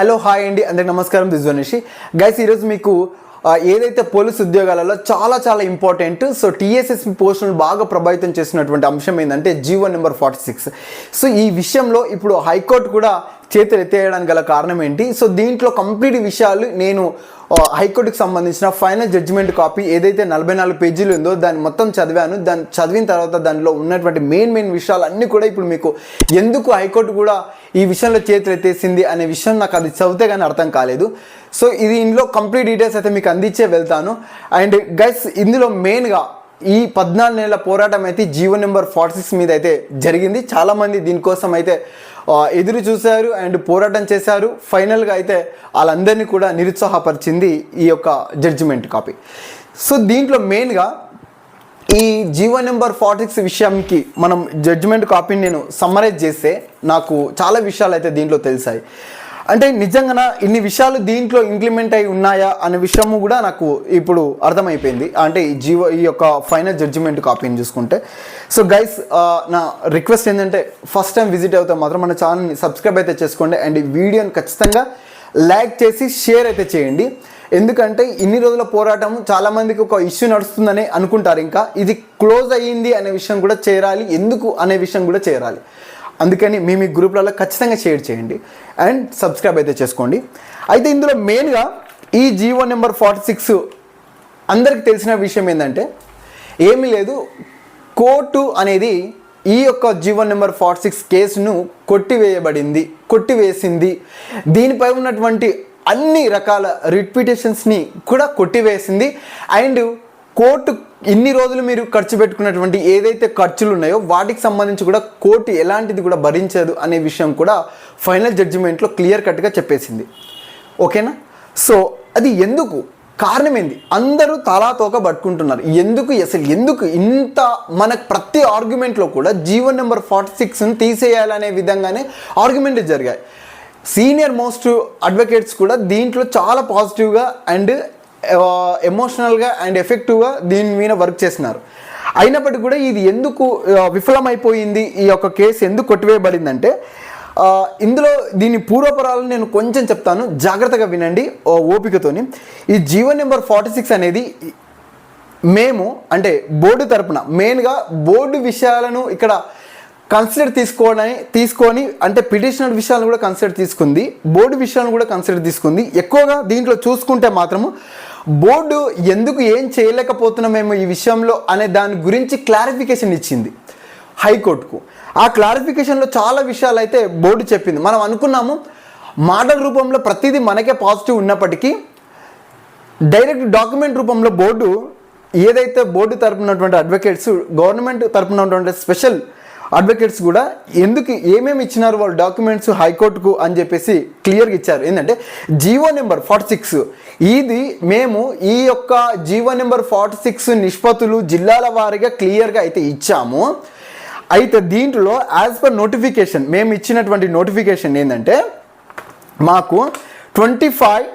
Hello hi అండి. అందరికి నమస్కారం. దిస్ గైస్ ఈరోజు మీకు ఏదైతే పోలీస్ ఉద్యోగాలలో చాలా చాలా ఇంపార్టెంట్ సో టీఎస్ఎస్ పోస్టులను బాగా ప్రభావితం చేసినటువంటి అంశం ఏంటంటే GO number forty six. So ఈ విషయంలో ఇప్పుడు హైకోర్టు కూడా చేతులు ఎత్తేయడానికి గల కారణం ఏంటి? సో దీంట్లో కంప్లీట్ విషయాలు నేను హైకోర్టుకి సంబంధించిన ఫైనల్ జడ్జిమెంట్ కాపీ ఏదైతే నలభై నాలుగు పేజీలు ఉందో దాన్ని మొత్తం చదివాను. దాన్ని చదివిన తర్వాత దానిలో ఉన్నటువంటి మెయిన్ మెయిన్ విషయాలు అన్నీ కూడా ఇప్పుడు మీకు ఎందుకు హైకోర్టు కూడా ఈ విషయంలో చేతులు ఎత్తేసింది అనే విషయం నాకు అది చదివితే కానీ అర్థం కాలేదు. సో ఇది ఇందులో కంప్లీట్ డీటెయిల్స్ అయితే మీకు అందించే వెళ్తాను. అండ్ గైస్ ఇందులో మెయిన్గా ఈ పద్నాలుగు నెలల పోరాటం అయితే జీవో నెంబర్ ఫార్టీ సిక్స్ మీద అయితే జరిగింది. చాలామంది దీనికోసం అయితే ఎదురు చూశారు అండ్ పోరాటం చేశారు. ఫైనల్గా అయితే వాళ్ళందరినీ కూడా నిరుత్సాహపరిచింది ఈ యొక్క జడ్జిమెంట్ కాపీ సో దీంట్లో మెయిన్గా ఈ జీవో నెంబర్ ఫార్టీ సిక్స్ విషయానికి మనం జడ్జిమెంట్ కాపీని నేను సమ్మరైజ్ చేస్తే నాకు చాలా విషయాలు అయితే దీంట్లో తెలిసాయి. అంటే నిజంగా ఇన్ని విషయాలు దీంట్లో ఇంప్లిమెంట్ అయి ఉన్నాయా అనే విషయము కూడా నాకు ఇప్పుడు అర్థమైపోయింది. అంటే ఈ జీవో ఈ యొక్క ఫైనల్ జడ్జిమెంట్ కాపీని చూసుకుంటే. సో గైస్ నా రిక్వెస్ట్ ఏంటంటే ఫస్ట్ టైం విజిట్ అవుతే మాత్రం మన ఛానల్ని సబ్స్క్రైబ్ అయితే చేసుకోండి. అండ్ ఈ వీడియోని ఖచ్చితంగా లైక్ చేసి షేర్ అయితే చేయండి. ఎందుకంటే ఇన్ని రోజుల పోరాటం చాలామందికి ఒక ఇష్యూ నడుస్తుందని అనుకుంటారు. ఇంకా ఇది క్లోజ్ అయ్యింది అనే విషయం కూడా చేరాలి. ఎందుకు అనే విషయం కూడా చేరాలి. అందుకని మీ మీ గ్రూప్లలో ఖచ్చితంగా షేర్ చేయండి అండ్ సబ్స్క్రైబ్ అయితే చేసుకోండి. అయితే ఇందులో మెయిన్గా ఈ జీవో నెంబర్ ఫార్టీ సిక్స్ అందరికి తెలిసిన విషయం ఏంటంటే ఏమీ లేదు. కోర్టు అనేది ఈ యొక్క జీవో నెంబర్ ఫార్టీ సిక్స్ కేసును కొట్టివేయబడింది కొట్టివేసింది. దీనిపై ఉన్నటువంటి అన్ని రకాల రిపిటేషన్స్ని కూడా కొట్టివేసింది. అండ్ కోర్టు ఇన్ని రోజులు మీరు ఖర్చు పెట్టుకున్నటువంటి ఏదైతే ఖర్చులు ఉన్నాయో వాటికి సంబంధించి కూడా కోర్టు ఎలాంటిది కూడా భరించదు అనే విషయం కూడా ఫైనల్ జడ్జిమెంట్లో క్లియర్ కట్గా చెప్పేసింది. ఓకేనా? సో అది ఎందుకు? కారణం ఏంది అందరూ తలా తోక పట్టుకుంటున్నారు. ఎందుకు అసలు ఎందుకు ఇంత మనకు ప్రతి ఆర్గ్యుమెంట్లో కూడా జీవో నెంబర్ ఫార్టీ సిక్స్ని తీసేయాలనే విధంగానే ఆర్గ్యుమెంట్ జరిగాయి. సీనియర్ మోస్ట్ అడ్వకేట్స్ కూడా దీంట్లో చాలా పాజిటివ్గా అండ్ ఎమోషనల్గా అండ్ ఎఫెక్టివ్గా దీని మీద వర్క్ చేస్తున్నారు. అయినప్పటికీ కూడా ఇది ఎందుకు విఫలమైపోయింది? ఈ యొక్క కేసు ఎందుకు కొట్టివేయబడిందంటే ఇందులో దీని పూర్వపరాలను నేను కొంచెం చెప్తాను. జాగ్రత్తగా వినండి ఓ ఓపికతోని. ఈ జీవో నెంబర్ ఫార్టీ సిక్స్ అనేది మేము అంటే బోర్డు తరపున మెయిన్గా బోర్డు విషయాలను ఇక్కడ కన్సిడర్ తీసుకోవడానికి తీసుకొని అంటే పిటిషనర్ విషయాలను కూడా కన్సిడర్ తీసుకుంది. బోర్డు విషయాలను కూడా కన్సిడర్ తీసుకుంది. ఎక్కువగా దీంట్లో చూసుకుంటే మాత్రము బోర్డు ఎందుకు ఏం చేయలేకపోతున్నామేమో ఈ విషయంలో అనే దాని గురించి క్లారిఫికేషన్ ఇచ్చింది హైకోర్టుకు. ఆ క్లారిఫికేషన్లో చాలా విషయాలు అయితే బోర్డు చెప్పింది. మనం అనుకున్నాము మోడల్ రూపంలో ప్రతిదీ మనకే పాజిటివ్ ఉన్నప్పటికీ డైరెక్ట్ డాక్యుమెంట్ రూపంలో బోర్డు ఏదైతే బోర్డు తరపునటువంటి అడ్వకేట్స్ గవర్నమెంట్ తరపున ఉన్నటువంటి స్పెషల్ అడ్వకేట్స్ కూడా ఎందుకు ఏమేమి ఇచ్చినారు వాళ్ళు డాక్యుమెంట్స్ హైకోర్టుకు అని చెప్పేసి క్లియర్గా ఇచ్చారు. ఏంటంటే జీవో నెంబర్ ఫార్టీ సిక్స్. ఇది మేము ఈ యొక్క జీవో నెంబర్ ఫార్టీ సిక్స్ నిష్పత్తులు జిల్లాల వారీగా క్లియర్గా అయితే ఇచ్చాము. అయితే దీంట్లో యాజ్ పర్ నోటిఫికేషన్ మేము ఇచ్చినటువంటి నోటిఫికేషన్ ఏంటంటే మాకు twenty five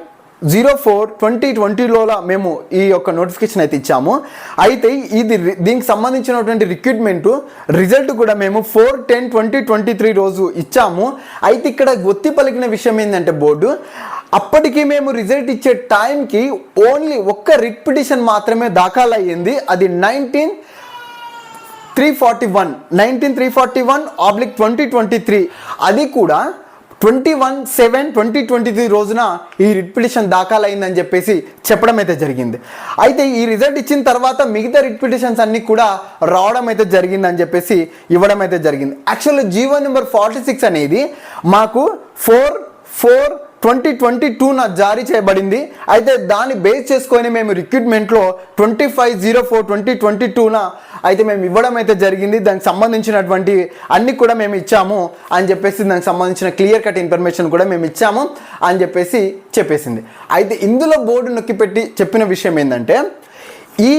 zero four twenty ట్వంటీలోలా మేము ఈ యొక్క నోటిఫికేషన్ అయితే ఇచ్చాము. అయితే ఇది దీనికి సంబంధించినటువంటి రిక్రూట్మెంట్ రిజల్ట్ కూడా మేము four ten twenty twenty three రోజు ఇచ్చాము. అయితే ఇక్కడ ఒత్తి పలికిన విషయం ఏంటంటే బోర్డు అప్పటికి మేము రిజల్ట్ ఇచ్చే టైంకి ఓన్లీ ఒక్క రిట్ పిటిషన్ మాత్రమే దాఖలు అయ్యింది అది nineteen three forty one nineteen three forty one oblique twenty twenty three అది కూడా twenty one seven twenty twenty three రోజున ఈ రిట్ పిటిషన్ దాఖలైందని చెప్పేసి చెప్పడం అయితే జరిగింది. అయితే ఈ రిజల్ట్ ఇచ్చిన తర్వాత మిగతా రిట్ పిటిషన్స్ కూడా రావడం అయితే జరిగిందని చెప్పేసి ఇవ్వడం అయితే జరిగింది. Actually GO number forty six అనేది మాకు ఫోర్ ఫోర్ ట్వంటీ ట్వంటీ టూన జారీ చేయబడింది. అయితే దాన్ని బేస్ చేసుకొని మేము రిక్రూట్మెంట్లో twenty five zero four twenty twenty టూన అయితే మేము ఇవ్వడం అయితే జరిగింది. దానికి సంబంధించినటువంటి అన్ని కూడా మేము ఇచ్చాము అని చెప్పేసి దానికి సంబంధించిన క్లియర్ కట్ ఇన్ఫర్మేషన్ కూడా మేము ఇచ్చాము అని చెప్పేసి చెప్పేసింది. అయితే ఇందులో బోర్డు నొక్కిపెట్టి చెప్పిన విషయం ఏంటంటే ఈ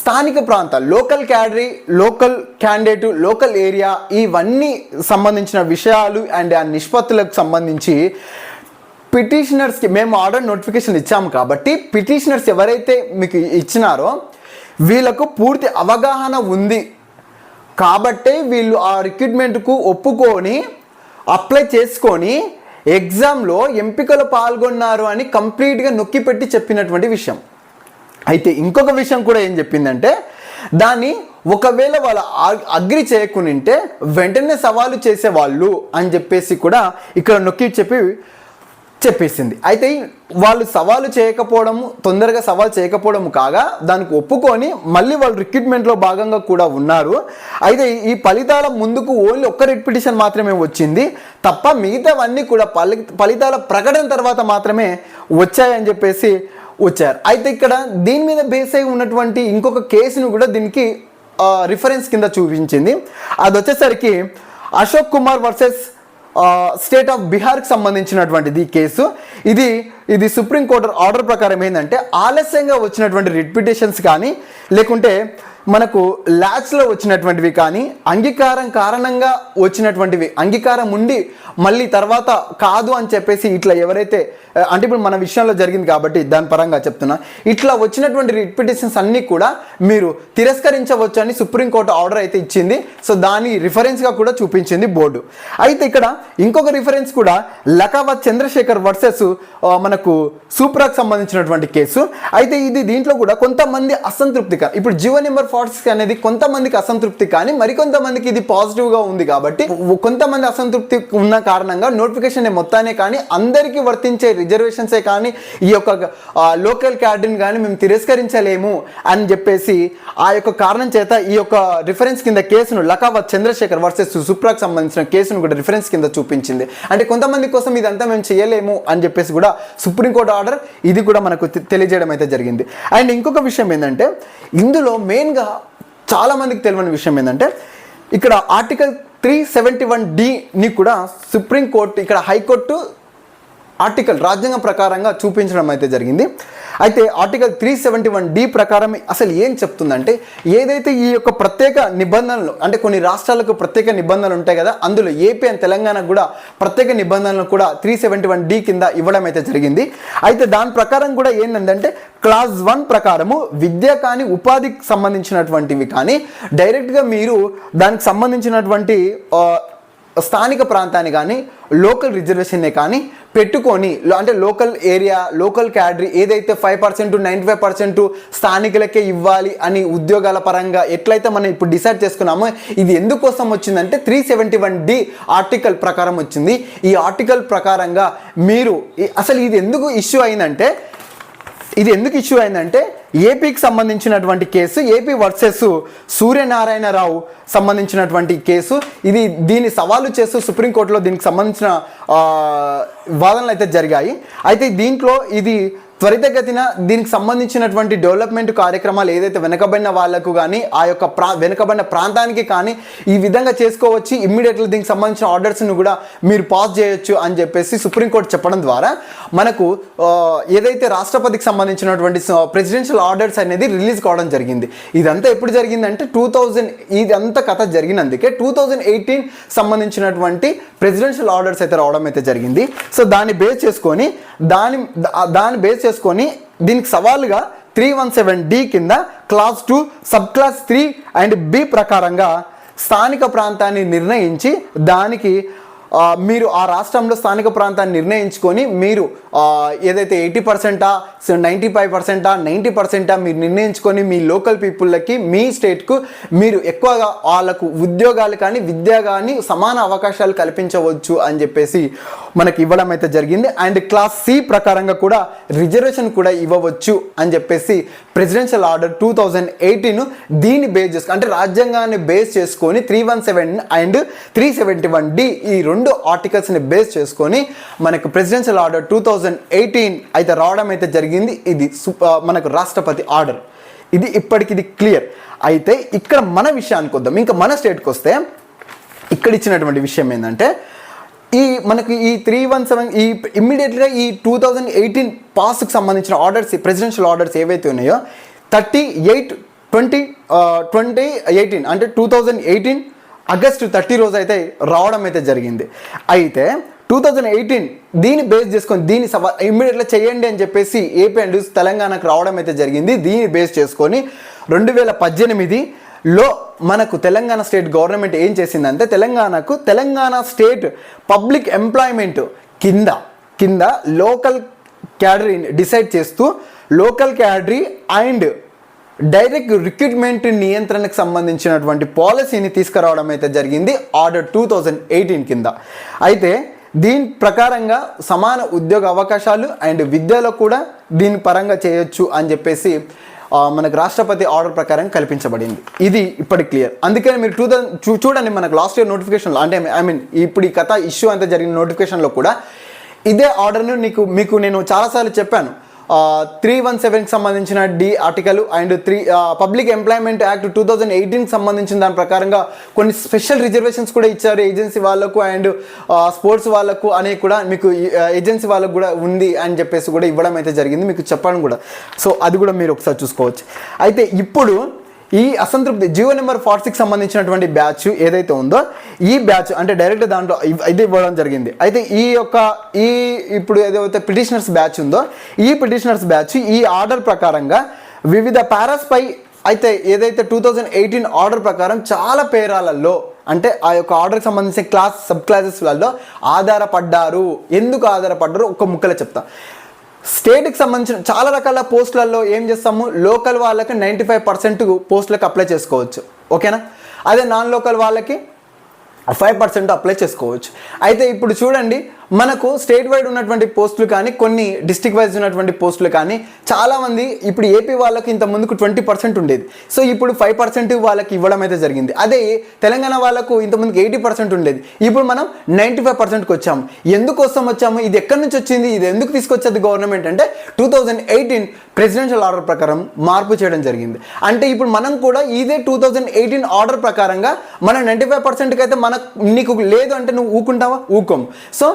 స్థానిక ప్రాంతాలు local cadre local candidate local area ఇవన్నీ సంబంధించిన విషయాలు అండ్ ఆ నిష్పత్తులకు సంబంధించి పిటిషనర్స్కి మేము ఆర్డర్ నోటిఫికేషన్ ఇచ్చాము కాబట్టి పిటిషనర్స్ ఎవరైతే మీకు ఇచ్చినారో వీళ్ళకు పూర్తి అవగాహన ఉంది. కాబట్టే వీళ్ళు ఆ రిక్రూట్మెంట్కు ఒప్పుకొని అప్లై చేసుకొని ఎగ్జామ్లో ఎంపికలు పాల్గొన్నారు అని కంప్లీట్గా నొక్కి పెట్టి చెప్పినటువంటి విషయం. అయితే ఇంకొక విషయం కూడా ఏం చెప్పిందంటే దాన్ని ఒకవేళ వాళ్ళ అగ్రి అగ్రి చేయకునింటే వెంటనే సవాలు చేసేవాళ్ళు అని చెప్పేసి కూడా ఇక్కడ నొక్కి చెప్పి చెప్పేసింది. అయితే వాళ్ళు సవాలు చేయకపోవడం తొందరగా సవాలు చేయకపోవడం కాగా దానికి ఒప్పుకొని మళ్ళీ వాళ్ళు రిక్రూట్మెంట్లో భాగంగా కూడా ఉన్నారు. అయితే ఈ ఫలితాల ముందుకు ఓన్లీ ఒక్క రిపిటిషన్ మాత్రమే వచ్చింది. తప్ప మిగతావన్నీ కూడా ఫలి ఫలితాల ప్రకటన తర్వాత మాత్రమే వచ్చాయని చెప్పేసి వచ్చారు. అయితే ఇక్కడ దీని మీద బేస్ అయి ఉన్నటువంటి ఇంకొక కేసును కూడా దీనికి రిఫరెన్స్ కింద చూపించింది. అది వచ్చేసరికి Ashok Kumar versus state of బీహార్కి సంబంధించినటువంటిది కేసు. ఇది ఇది సుప్రీంకోర్టు ఆర్డర్ ప్రకారం ఏంటంటే ఆలస్యంగా వచ్చినటువంటి రిపిటేషన్స్ కానీ లేకుంటే మనకు ల్యాచ్లో వచ్చినటువంటివి కానీ అంగీకారం కారణంగా వచ్చినటువంటివి అంగీకారం ఉండి మళ్ళీ తర్వాత కాదు అని చెప్పేసి ఇట్లా ఎవరైతే అంటే ఇప్పుడు మన విషయంలో జరిగింది కాబట్టి దాని పరంగా చెప్తున్నా. ఇట్లా వచ్చినటువంటి రిపిటేషన్స్ అన్నీ కూడా మీరు తిరస్కరించవచ్చు అని సుప్రీంకోర్టు ఆర్డర్ అయితే ఇచ్చింది. సో దాని రిఫరెన్స్గా కూడా చూపించింది బోర్డు. అయితే ఇక్కడ ఇంకొక రిఫరెన్స్ కూడా లకావత్ చంద్రశేఖర్ వర్సెస్ మనకు సూప్రాకు సంబంధించినటువంటి కేసు. అయితే ఇది దీంట్లో కూడా కొంతమంది అసంతృప్తిగా ఇప్పుడు జీవో నెంబర్ ఫార్ట్స్ అనేది కొంతమందికి అసంతృప్తి కానీ మరికొంతమందికి ఇది పాజిటివ్గా ఉంది కాబట్టి కొంతమంది అసంతృప్తి ఉన్న కారణంగా నోటిఫికేషన్ మొత్తానే కానీ అందరికీ వర్తించే రిజర్వేషన్సే కానీ ఈ యొక్క లోకల్ క్యాడర్ని కానీ మేము తిరస్కరించలేము అని చెప్పేసి ఆ యొక్క కారణం చేత ఈ యొక్క రిఫరెన్స్ కింద కేసును లకావత్ చంద్రశేఖర్ వర్సెస్ సుప్రాకు సంబంధించిన కేసును కూడా రిఫరెన్స్ కింద చూపించింది. అంటే కొంతమంది కోసం ఇదంతా మేము చేయలేము అని చెప్పేసి కూడా సుప్రీంకోర్టు ఆర్డర్ ఇది కూడా మనకు తెలియజేయడం అయితే జరిగింది. అండ్ ఇంకొక విషయం ఏంటంటే ఇందులో మెయిన్గా చాలా మందికి తెలియని విషయం ఏంటంటే ఇక్కడ ఆర్టికల్ త్రీ సెవెంటీ వన్ డిని కూడా సుప్రీంకోర్టు ఇక్కడ హైకోర్టు ఆర్టికల్ రాజ్యాంగం ప్రకారంగా చూపించడం అయితే జరిగింది. అయితే article three seventy one D ప్రకారం అసలు ఏం చెప్తుందంటే ఏదైతే ఈ యొక్క ప్రత్యేక నిబంధనలు అంటే కొన్ని రాష్ట్రాలకు ప్రత్యేక నిబంధనలు ఉంటాయి కదా అందులో ఏపీ అండ్ తెలంగాణకు కూడా ప్రత్యేక నిబంధనలు కూడా త్రీ సెవెంటీ వన్ డి కింద ఇవ్వడం అయితే జరిగింది. అయితే దాని ప్రకారం కూడా ఏంటంటే క్లాస్ వన్ ప్రకారము విద్య కానీ ఉపాధికి సంబంధించినటువంటివి కానీ డైరెక్ట్గా మీరు దానికి సంబంధించినటువంటి స్థానిక ప్రాంతాన్ని కానీ లోకల్ రిజర్వేషన్నే కానీ పెట్టుకొని అంటే లోకల్ ఏరియా లోకల్ క్యాడరీ ఏదైతే five percent ninety five percent స్థానికులకే ఇవ్వాలి అని ఉద్యోగాల పరంగా ఎట్లయితే మనం ఇప్పుడు డిసైడ్ చేసుకున్నామో ఇది ఎందుకోసం వచ్చిందంటే three seventy one D article ప్రకారం వచ్చింది. ఈ ఆర్టికల్ ప్రకారంగా మీరు అసలు ఇది ఎందుకు ఇష్యూ అయిందంటే ఇది ఎందుకు ఇష్యూ అయిందంటే ఏపీకి సంబంధించినటువంటి కేసు ఏపీ వర్సెస్ సూర్యనారాయణరావు సంబంధించినటువంటి కేసు. ఇది దీన్ని సవాలు చేస్తూ సుప్రీంకోర్టులో దీనికి సంబంధించిన వాదనలు అయితే జరిగాయి. అయితే దీంట్లో ఇది త్వరితగతిన దీనికి సంబంధించినటువంటి డెవలప్మెంట్ కార్యక్రమాలు ఏదైతే వెనకబడిన వాళ్ళకు కానీ ఆ యొక్క ప్రా వెనకబడిన ప్రాంతానికి కానీ ఈ విధంగా చేసుకోవచ్చు. ఇమ్మీడియట్లీ దీనికి సంబంధించిన ఆర్డర్స్ను కూడా మీరు పాస్ చేయొచ్చు అని చెప్పేసి సుప్రీంకోర్టు చెప్పడం ద్వారా మనకు ఏదైతే రాష్ట్రపతికి సంబంధించినటువంటి ప్రెసిడెన్షియల్ ఆర్డర్స్ అనేది రిలీజ్ కావడం జరిగింది. ఇదంతా ఎప్పుడు జరిగిందంటే టూ థౌజండ్ ఇదంతా కథ జరిగినందుకే టూ థౌజండ్ ఎయిటీన్ సంబంధించినటువంటి ప్రెసిడెన్షియల్ ఆర్డర్స్ అయితే రావడం అయితే జరిగింది. సో దాన్ని బేస్ చేసుకొని దాని దాన్ని బేస్ చేసుకొని దీనికి సవాలుగా త్రీ వన్ సెవెన్ డి కింద clause two sub clause three and B ప్రకారంగా స్థానిక ప్రాంతాన్ని నిర్ణయించి దానికి మీరు ఆ రాష్ట్రంలో స్థానిక ప్రాంతాన్ని నిర్ణయించుకొని మీరు ఏదైతే ఎయిటీ పర్సెంటా నైంటీ ఫైవ్ పర్సెంటా నైంటీ పర్సెంటా మీరు నిర్ణయించుకొని మీ లోకల్ పీపుల్లకి మీ స్టేట్కు మీరు ఎక్కువగా వాళ్ళకు ఉద్యోగాలు కానీ విద్య కానీ సమాన అవకాశాలు కల్పించవచ్చు అని చెప్పేసి మనకి ఇవ్వడం అయితే జరిగింది. అండ్ క్లాస్ సి ప్రకారంగా కూడా రిజర్వేషన్ కూడా ఇవ్వవచ్చు అని చెప్పేసి presidential order two thousand eighteen దీన్ని బేస్ చేసుకొని అంటే రాజ్యాంగాన్ని బేస్ చేసుకొని three one seven and three seventy one D ఈ రెండు ఆర్టికల్స్ని బేస్ చేసుకొని మనకు presidential order two thousand eighteen అయితే రావడం అయితే జరిగింది. ఇది మనకు రాష్ట్రపతి ఆర్డర్ ఇది ఇప్పటికి ఇది క్లియర్ అయితే ఇక్కడ మన విషయానికి వద్దాం. ఇంకా మన స్టేట్కి వస్తే ఇక్కడ ఇచ్చినటువంటి విషయం ఏంటంటే ఈ మనకి ఈ త్రీ వన్ సెవెన్ ఈ ఇమ్మీడియట్గా ఈ టూ థౌజండ్ ఎయిటీన్ పాస్కి సంబంధించిన ఆర్డర్స్ ప్రెసిడెన్షియల్ ఆర్డర్స్ ఏవైతే ఉన్నాయో thirty eight twenty twenty eighteen అంటే two thousand eighteen August thirty రోజు అయితే రావడం అయితే జరిగింది. అయితే టూ థౌజండ్ ఎయిటీన్ దీన్ని బేస్ చేసుకొని దీన్ని సభ ఇమ్మీడియట్గా చేయండి అని చెప్పేసి ఏపీ అండ్ తెలంగాణకు రావడం అయితే జరిగింది. దీన్ని బేస్ చేసుకొని రెండు వేల పద్దెనిమిది లో మనకు తెలంగాణ స్టేట్ గవర్నమెంట్ ఏం చేసిందంటే తెలంగాణకు తెలంగాణ స్టేట్ పబ్లిక్ ఎంప్లాయ్మెంట్ కింద కింద లోకల్ క్యాడరీ డిసైడ్ చేస్తూ local cadre and direct recruitment నియంత్రణకు సంబంధించినటువంటి పాలసీని తీసుకురావడం అయితే జరిగింది ఆర్డర్ టూ థౌజండ్ ఎయిటీన్ కింద. అయితే దీని ప్రకారంగా సమాన ఉద్యోగ అవకాశాలు అండ్ విద్యలో కూడా దీని పరంగా చేయొచ్చు అని చెప్పేసి మనకు రాష్ట్రపతి ఆర్డర్ ప్రకారం కల్పించబడింది. ఇది ఇప్పటి క్లియర్. అందుకని మీరు టూ చూ చూడండి మనకు లాస్ట్ ఇయర్ నోటిఫికేషన్లో. అంటే ఐ మీన్ ఇప్పుడు ఈ కథ ఇష్యూ అంతా జరిగిన నోటిఫికేషన్లో కూడా ఇదే ఆర్డర్ను నీకు మీకు నేను చాలాసార్లు చెప్పాను. త్రీ వన్ సెవెన్కి సంబంధించిన D article and three public employment act two thousand ఎయిటీన్కి సంబంధించిన దాని ప్రకారంగా కొన్ని స్పెషల్ రిజర్వేషన్స్ కూడా ఇచ్చారు ఏజెన్సీ వాళ్ళకు అండ్ స్పోర్ట్స్ వాళ్ళకు అనే కూడా మీకు ఏజెన్సీ వాళ్ళకు కూడా ఉంది అని చెప్పేసి కూడా ఇవ్వడం అయితే జరిగింది మీకు చెప్పడం కూడా. సో అది కూడా మీరు ఒకసారి చూసుకోవచ్చు. అయితే ఇప్పుడు ఈ అసంతృప్తి జియో నెంబర్ ఫార్టీ సిక్స్ సంబంధించినటువంటి బ్యాచ్ ఏదైతే ఉందో ఈ బ్యాచ్ అంటే డైరెక్ట్ దాంట్లో ఇది ఇవ్వడం జరిగింది. అయితే ఈ యొక్క ఈ ఇప్పుడు ఏదైతే పిటిషనర్స్ బ్యాచ్ ఉందో ఈ పిటిషనర్స్ బ్యాచ్ ఈ ఆర్డర్ ప్రకారంగా వివిధ పారాస్పై అయితే ఏదైతే టూ థౌజండ్ ఎయిటీన్ ఆర్డర్ ప్రకారం చాలా పేరాలలో అంటే ఆ యొక్క ఆర్డర్కి సంబంధించిన క్లాస్ సబ్ క్లాసెస్లలో ఆధారపడ్డారు. ఎందుకు ఆధారపడ్డారు? ఒక ముక్కలో చెప్తా. స్టేట్కి సంబంధించిన చాలా రకాల పోస్టులలో ఏం చేస్తాము? లోకల్ వాళ్ళకి నైంటీ ఫైవ్ పర్సెంట్ పోస్టులకు అప్లై చేసుకోవచ్చు. ఓకేనా? అదే నాన్ లోకల్ వాళ్ళకి ఫైవ్ పర్సెంట్ అప్లై చేసుకోవచ్చు. అయితే ఇప్పుడు చూడండి మనకు స్టేట్ వైడ్ ఉన్నటువంటి పోస్టులు కానీ కొన్ని డిస్టిక్ వైజ్ ఉన్నటువంటి పోస్టులు కానీ చాలామంది ఇప్పుడు ఏపీ వాళ్ళకి ఇంత ముందుకు ట్వంటీ పర్సెంట్ ఉండేది. సో ఇప్పుడు ఫైవ్ పర్సెంట్ వాళ్ళకి ఇవ్వడం అయితే జరిగింది. అదే తెలంగాణ వాళ్ళకు ఇంత ముందుకు ఎయిటీ పర్సెంట్ ఉండేది. ఇప్పుడు మనం నైంటీ ఫైవ్ పర్సెంట్కి వచ్చాము. ఎందుకోసం వచ్చాము? ఇది ఎక్కడి నుంచి వచ్చింది? ఇది ఎందుకు తీసుకొచ్చేది గవర్నమెంట్ అంటే two thousand eighteen presidential order ప్రకారం మార్పు చేయడం జరిగింది. అంటే ఇప్పుడు మనం కూడా ఇదే టూ థౌజండ్ ఎయిటీన్ ఆర్డర్ ప్రకారంగా మనం నైంటీ ఫైవ్ పర్సెంట్కి అయితే మనకు నీకు లేదు అంటే నువ్వు ఊకుంటావా? ఊకోం సో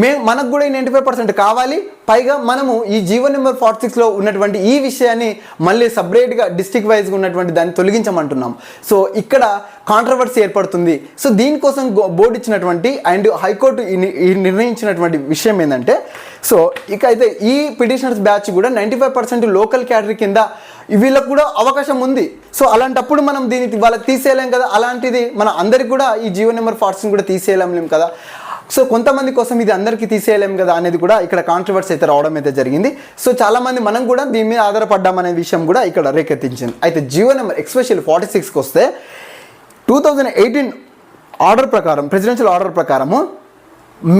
మే మనకు కూడా ఈ నైంటీ ఫైవ్ పర్సెంట్ కావాలి. పైగా మనము ఈ జీవో నెంబర్ ఫార్టీ సిక్స్లో ఉన్నటువంటి ఈ విషయాన్ని మళ్ళీ సపరేట్గా డిస్టిక్ వైజ్గా ఉన్నటువంటి దాన్ని తొలగించమంటున్నాం. సో ఇక్కడ కాంట్రవర్సీ ఏర్పడుతుంది. సో దీనికోసం బోర్డు ఇచ్చినటువంటి అండ్ హైకోర్టు ఈ నిర్ణయించినటువంటి విషయం ఏంటంటే సో ఇక అయితే ఈ పిటిషనర్స్ బ్యాచ్ కూడా నైంటీ ఫైవ్ పర్సెంట్ లోకల్ కేటరీ కింద వీళ్ళకు కూడా అవకాశం ఉంది. సో అలాంటప్పుడు మనం దీనికి వాళ్ళకి తీసేయలేం కదా? అలాంటిది మన అందరికి కూడా ఈ జీవో నెంబర్ ఫార్టీని కూడా తీసేయలేం కదా? సో కొంతమంది కోసం ఇది అందరికీ తీసేయలేం కదా అనేది కూడా ఇక్కడ కాంట్రవర్సీ అయితే రావడం అయితే జరిగింది. సో చాలామంది మనం కూడా దీని మీద ఆధారపడ్డాం అనే విషయం కూడా ఇక్కడ రేకెత్తించింది. అయితే జియో నెంబర్ ఎక్స్పెషల్ ఫార్టీ సిక్స్కి వస్తే టూ థౌజండ్ ఎయిటీన్ ఆర్డర్ ప్రకారం ప్రెసిడెన్షియల్ ఆర్డర్ ప్రకారము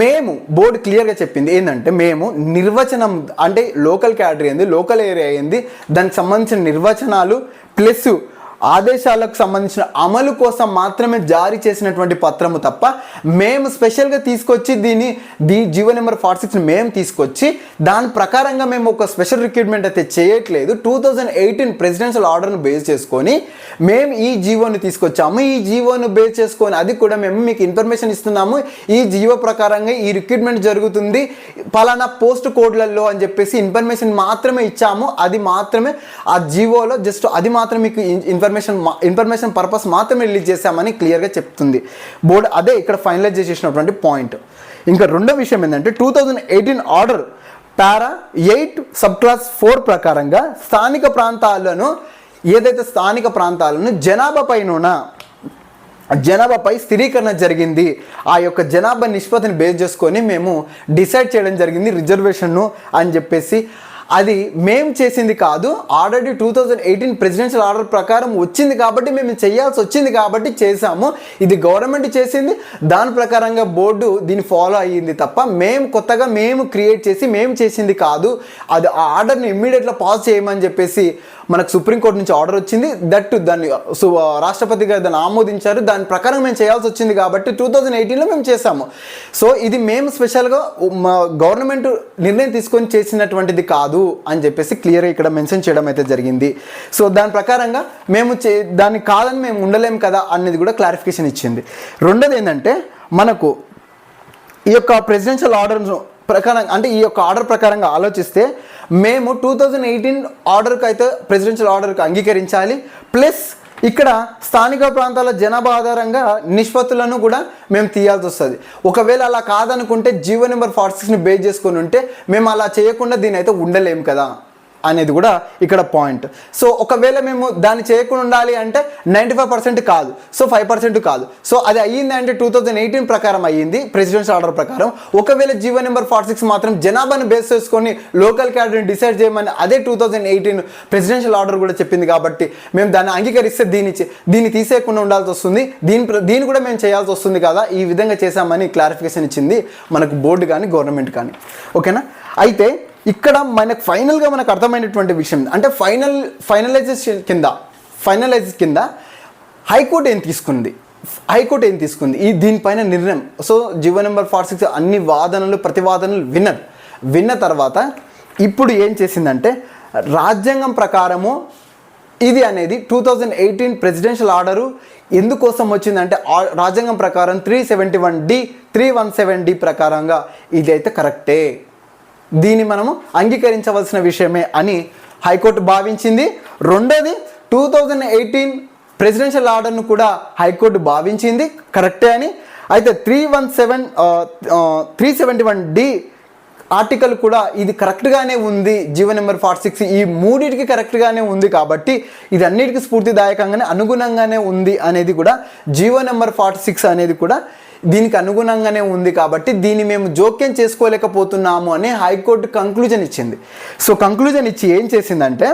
మేము బోర్డు క్లియర్గా చెప్పింది ఏంటంటే మేము నిర్వచనం అంటే లోకల్ క్యాటరీ ఏంది లోకల్ ఏరియా ఏంది దానికి సంబంధించిన నిర్వచనాలు ప్లస్ ఆదేశాలకు సంబంధించిన అమలు కోసం మాత్రమే జారీ చేసినటువంటి పత్రము తప్ప మేము స్పెషల్గా తీసుకొచ్చి దీన్ని దీ జీవో నెంబర్ ఫార్టీ సిక్స్ని మేము తీసుకొచ్చి దాని ప్రకారంగా మేము ఒక స్పెషల్ రిక్రూట్మెంట్ అయితే చేయట్లేదు. టూ థౌజండ్ ఎయిటీన్ ప్రెసిడెన్షియల్ ఆర్డర్ను బేస్ చేసుకొని మేము ఈ జీవోని తీసుకొచ్చాము. ఈ జీవోను బేస్ చేసుకొని అది కూడా మేము మీకు ఇన్ఫర్మేషన్ ఇస్తున్నాము. ఈ జీవో ప్రకారంగా ఈ రిక్రూట్మెంట్ జరుగుతుంది. పలానా పోస్ట్ కోడ్లలో అని చెప్పేసి ఇన్ఫర్మేషన్ మాత్రమే ఇచ్చాము. అది మాత్రమే ఆ జీవోలో జస్ట్ అది మాత్రం మీకు ఇన్ఫర్మేషన్ ఇన్ఫర్మేషన్ పర్పస్ మాత్రమే రిలీజ్ చేశామని క్లియర్గా చెప్తుంది. బోర్డు అదే ఇక్కడ ఫైనలైజ్ చేసేసినటువంటి పాయింట్. ఇంకా రెండో విషయం ఏంటంటే two thousand eighteen order para eight sub clause four ప్రకారంగా స్థానిక ప్రాంతాలను ఏదైతే స్థానిక ప్రాంతాలను జనాభా పైన జనాభాపై స్థిరీకరణ జరిగింది. ఆ యొక్క జనాభా నిష్పత్తిని బేస్ చేసుకొని మేము డిసైడ్ చేయడం జరిగింది రిజర్వేషన్ను అని చెప్పేసి. అది మేం చేసింది కాదు already two thousand eighteen presidential order ప్రకారం వచ్చింది కాబట్టి మేము చేయాల్సి వచ్చింది కాబట్టి చేసాము ఇది గవర్నమెంట్ చేసింది దాని ప్రకారంగా బోర్డు దీన్ని ఫాలో అయ్యింది తప్ప మేము కొత్తగా మేము క్రియేట్ చేసి మేము చేసింది కాదు. అది ఆ ఆర్డర్ని ఇమ్మీడియట్గా పాస్ చేయమని చెప్పేసి మనకు సుప్రీంకోర్టు నుంచి ఆర్డర్ వచ్చింది. దట్ దాన్ని రాష్ట్రపతి గారు దాన్ని ఆమోదించారు. దాని ప్రకారం మేము చేయాల్సి వచ్చింది కాబట్టి టూ థౌజండ్ ఎయిటీన్లో మేము చేసాము సో ఇది మేము స్పెషల్గా మా గవర్నమెంట్ నిర్ణయం తీసుకొని చేసినటువంటిది కాదు అని చెప్పేసి క్లియర్గా ఇక్కడ మెన్షన్ చేయడం అయితే జరిగింది. సో దాని ప్రకారంగా మేము చే దాన్ని కాదని మేము ఉండలేము కదా అనేది కూడా క్లారిఫికేషన్ ఇచ్చింది. రెండోది ఏంటంటే మనకు ఈ యొక్క ప్రెసిడెన్షియల్ ఆర్డర్ ప్రకారం అంటే ఈ యొక్క ఆర్డర్ ప్రకారంగా ఆలోచిస్తే మేము టూ థౌజండ్ ఎయిటీన్ ఆర్డర్కి అయితే ప్రెసిడెన్షియల్ ఆర్డర్కి అంగీకరించాలి. ప్లస్ ఇక్కడ స్థానిక ప్రాంతాల జనాభా ఆధారంగా నిష్పత్తులను కూడా మేము తీయాల్సి వస్తుంది. ఒకవేళ అలా కాదనుకుంటే జీవో నెంబర్ ఫార్టీ సిక్స్ని బేస్ చేసుకొని ఉంటే మేము అలా చేయకుండా దీని అయితే ఉండలేము కదా. అనేది కూడా ఇక్కడ పాయింట్ సో ఒకవేళ మేము దాన్ని చేయకుండా ఉండాలి అంటే నైంటీ ఫైవ్ పర్సెంట్ కాదు. సో ఫైవ్ పర్సెంట్ కాదు. సో అది అయ్యింది అంటే టూ థౌజండ్ ఎయిటీన్ ప్రకారం అయ్యింది ప్రెసిడెన్షియల్ ఆర్డర్ ప్రకారం. ఒకవేళ జీవో నెంబర్ ఫార్టీ సిక్స్ మాత్రం జనాభాను బేస్ చేసుకొని లోకల్ క్యాడర్ని డిసైడ్ చేయమని అదే two thousand eighteen presidential order కూడా చెప్పింది కాబట్టి మేము దాన్ని అంగీకరిస్తే దీన్ని దీన్ని తీసేయకుండా ఉండాల్సి వస్తుంది. దీని ప్ర- దీన్ని కూడా మేము చేయాల్సి వస్తుంది కదా ఈ విధంగా చేశామని క్లారిఫికేషన్ ఇచ్చింది మనకు బోర్డు కానీ గవర్నమెంట్ కానీ. ఓకేనా అయితే ఇక్కడ మనకు ఫైనల్గా మనకు అర్థమైనటువంటి విషయం అంటే ఫైనల్ ఫైనలైజేషన్ కింద ఫైనలైజ్ కింద హైకోర్టు ఏం తీసుకుంది? హైకోర్టు ఏం తీసుకుంది? ఈ దీనిపైన నిర్ణయం. So GO number four six అన్ని వాదనలు ప్రతివాదనలు విన్నది. విన్న తర్వాత ఇప్పుడు ఏం చేసిందంటే రాజ్యాంగం ప్రకారము ఇది అనేది two thousand eighteen presidential order ఎందుకోసం వచ్చిందంటే రాజ్యాంగం ప్రకారం three seventy one D three one seven D ప్రకారంగా ఇది అయితే కరెక్టే దీన్ని మనము అంగీకరించవలసిన విషయమే అని హైకోర్టు భావించింది. రెండోది టూ థౌజండ్ ఎయిటీన్ ప్రెసిడెన్షియల్ ఆర్డర్ను కూడా హైకోర్టు భావించింది. కరెక్టే అని. అయితే three one seven three seventy one D article కూడా ఇది కరెక్ట్గానే ఉంది. జీవో నెంబర్ ఫార్టీ సిక్స్ ఈ మూడింటికి కరెక్ట్గానే ఉంది కాబట్టి ఇది అన్నిటికీ స్ఫూర్తిదాయకంగానే అనుగుణంగానే ఉంది అనేది కూడా జీవో నెంబర్ ఫార్టీ సిక్స్ అనేది కూడా దీనికి అనుగుణంగానే ఉంది కాబట్టి దీన్ని మేము జోక్యం చేసుకోలేకపోతున్నాము అని హైకోర్టు కంక్లూజన్ ఇచ్చింది. సో కంక్లూజన్ ఇచ్చి ఏం చేసిందంటే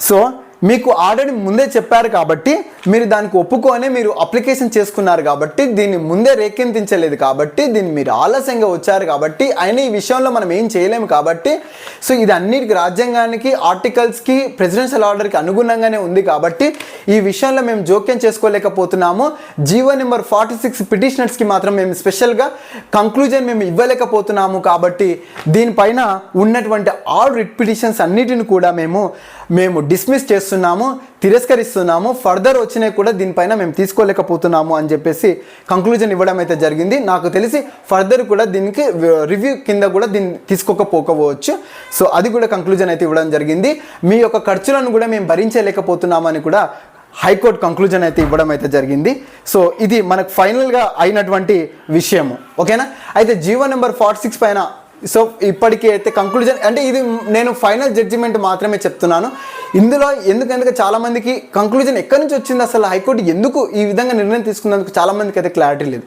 సో మీకు ఆల్రెడీ ముందే చెప్పారు కాబట్టి మీరు దానికి ఒప్పుకొని మీరు అప్లికేషన్ చేసుకున్నారు కాబట్టి దీన్ని ముందే రేకెంతించలేదు కాబట్టి దీన్ని మీరు ఆలస్యంగా వచ్చారు కాబట్టి అయినా ఈ విషయంలో మనం ఏం చేయలేము కాబట్టి సో ఇది అన్నిటికి రాజ్యాంగానికి ఆర్టికల్స్కి ప్రెసిడెన్షియల్ ఆర్డర్కి అనుగుణంగానే ఉంది కాబట్టి ఈ విషయంలో మేము జోక్యం చేసుకోలేకపోతున్నాము. జీవో నెంబర్ ఫార్టీ సిక్స్ పిటిషనర్స్కి మాత్రం మేము స్పెషల్గా కంక్లూజన్ మేము ఇవ్వలేకపోతున్నాము కాబట్టి దీనిపైన ఉన్నటువంటి ఆల్ రిట్ పిటిషన్స్ అన్నిటిని కూడా మేము మేము డిస్మిస్ చేస్తున్నాము తిరస్కరిస్తున్నాము ఫర్దర్ వచ్చినా కూడా దీనిపైన మేము తీసుకోలేకపోతున్నాము అని చెప్పేసి కంక్లూజన్ ఇవ్వడం అయితే జరిగింది. నాకు తెలిసి ఫర్దర్ కూడా దీనికి uh, రివ్యూ కింద కూడా దీన్ని తీసుకోకపోకపోవచ్చు సో అది కూడా కంక్లూజన్ అయితే ఇవ్వడం జరిగింది. మీ యొక్క ఖర్చులను కూడా మేము భరించలేకపోతున్నామని కూడా హైకోర్టు కంక్లూజన్ అయితే ఇవ్వడం అయితే జరిగింది. సో ఇది మనకు ఫైనల్గా అయినటువంటి విషయము. ఓకేనా? అయితే జీవో నెంబర్ ఫార్టీ సిక్స్ పైన సో ఇప్పటికీ అయితే కంక్లూజన్ అంటే ఇది నేను ఫైనల్ జడ్జిమెంట్ మాత్రమే చెప్తున్నాను. ఇందులో ఎందుకంటే చాలామందికి కంక్లూజన్ ఎక్కడి నుంచి వచ్చింది అసలు? హైకోర్టు ఎందుకు ఈ విధంగా నిర్ణయం తీసుకున్నందుకు చాలా మందికి అయితే క్లారిటీ లేదు.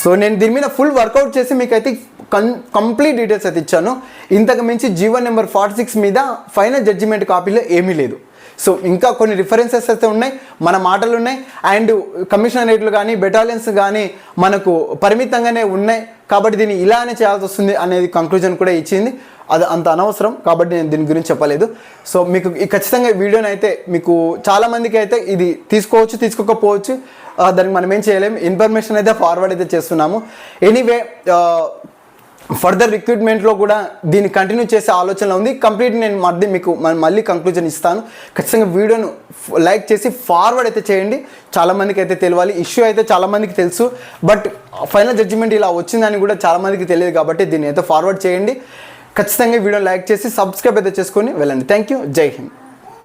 సో నేను దీని మీద ఫుల్ వర్కౌట్ చేసి మీకైతే కం కంప్లీట్ డీటెయిల్స్ అయితే ఇచ్చాను. ఇంతకు మించి జీవన్ నెంబర్ ఫార్టీ సిక్స్ మీద ఫైనల్ జడ్జిమెంట్ కాపీలో ఏమీ లేదు. సో ఇంకా కొన్ని రిఫరెన్సెస్ అయితే ఉన్నాయి. మన మాటలు ఉన్నాయి అండ్ కమిషనరేట్లు కానీ బెటాలియన్స్ కానీ మనకు పరిమితంగానే ఉన్నాయి. కాబట్టి దీన్ని ఇలానే చేయాల్సి వస్తుంది అనేది కంక్లూజన్ కూడా ఇచ్చింది. అది అంత అనవసరం. కాబట్టి నేను దీని గురించి చెప్పలేదు. సో మీకు ఈ ఖచ్చితంగా వీడియోని అయితే మీకు చాలామందికి అయితే ఇది తీసుకోవచ్చు తీసుకోకపోవచ్చు. దానికి మనం ఏం చేయలేము ఇన్ఫర్మేషన్ అయితే ఫార్వర్డ్ అయితే చేస్తున్నాము. ఎనీవే ఫర్దర్ రిక్రూట్మెంట్లో కూడా దీన్ని కంటిన్యూ చేసే ఆలోచన ఉంది. కంప్లీట్ నేను మళ్ళీ మీకు మళ్ళీ కంక్లూజన్ ఇస్తాను. ఖచ్చితంగా వీడియోను లైక్ చేసి ఫార్వర్డ్ అయితే చేయండి. చాలా మందికి అయితే తెలియాలి. ఇష్యూ అయితే చాలామందికి తెలుసు. బట్ ఫైనల్ జడ్జిమెంట్ ఇలా వచ్చిందని కూడా చాలా మందికి తెలియదు కాబట్టి దీన్ని అయితే ఫార్వర్డ్ చేయండి. ఖచ్చితంగా వీడియో లైక్ చేసి సబ్స్క్రైబ్ అయితే చేసుకొని వెళ్ళండి. థ్యాంక్ యూ జై హింద్